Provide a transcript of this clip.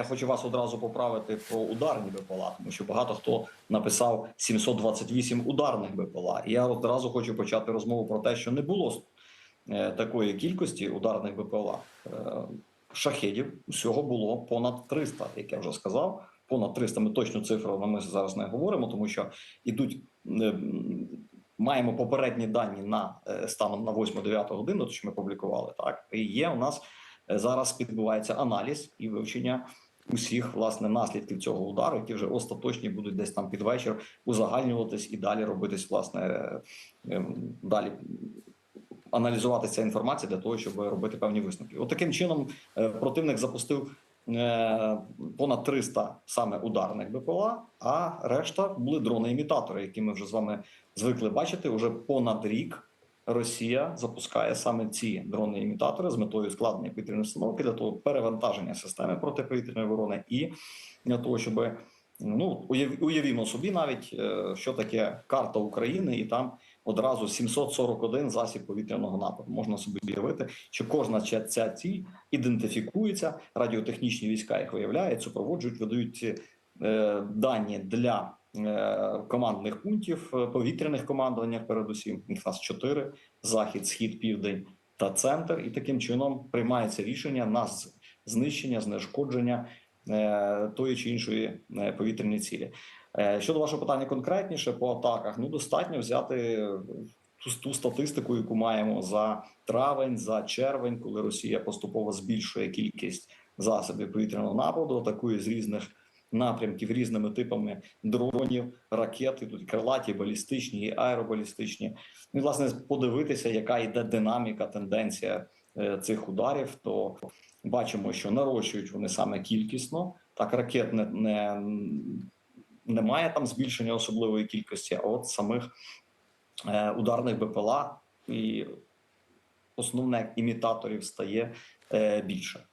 Я хочу вас одразу поправити про ударні БПЛА, тому що багато хто написав 728 ударних БПЛА. І я одразу хочу почати розмову про те, що не було е, такої кількості ударних БПЛА. Е, Шахедів усього було понад 300, як я вже сказав. Понад 300, ми точну цифру ми зараз не говоримо, тому що ідуть. е, Маємо попередні дані на станом на 8-9 годину, то що ми публікували. Так і є у нас зараз відбувається аналіз і вивчення усіх власне наслідків цього удару, які вже остаточні будуть десь там під вечір узагальнюватись і далі робитись, власне, ем, далі аналізувати ця інформація для того, щоб робити певні висновки. От таким чином е, противник запустив е, понад 300 саме ударних БПЛА, а решта були дрони-імітатори, які ми вже з вами звикли бачити. Уже понад рік Росія запускає саме ці дрони-імітатори з метою складення повітряної установки для того перевантаження системи протиповітряної оборони і для того, щоб ну уявімо собі навіть е, що таке карта України, і там одразу 741 засіб повітряного нападу. Можна собі уявити, що кожна ця- ціль ідентифікується, радіотехнічні війська їх виявляють, супроводжують, видають е, дані для командних пунктів е, повітряних командуваннях. Передусім їх нас чотири: захід, схід, південь та центр. І таким чином приймається рішення на знищення, знешкодження е, тої чи іншої е, повітряної цілі. Е, Щодо вашого питання конкретніше по атаках, ну достатньо взяти ту, ту статистику, яку маємо за травень, за червень, коли Росія поступово збільшує кількість засобів повітряного нападу, атакує з різних напрямків різними типами дронів, ракет, тут крилаті, балістичні, і аеробалістичні. І, власне, подивитися, яка йде динаміка, тенденція е, цих ударів, то бачимо, що нарощують вони саме кількісно. Так, ракет не, не, немає там збільшення особливої кількості, а от самих е, ударних БПЛА і основне імітаторів стає е, більше.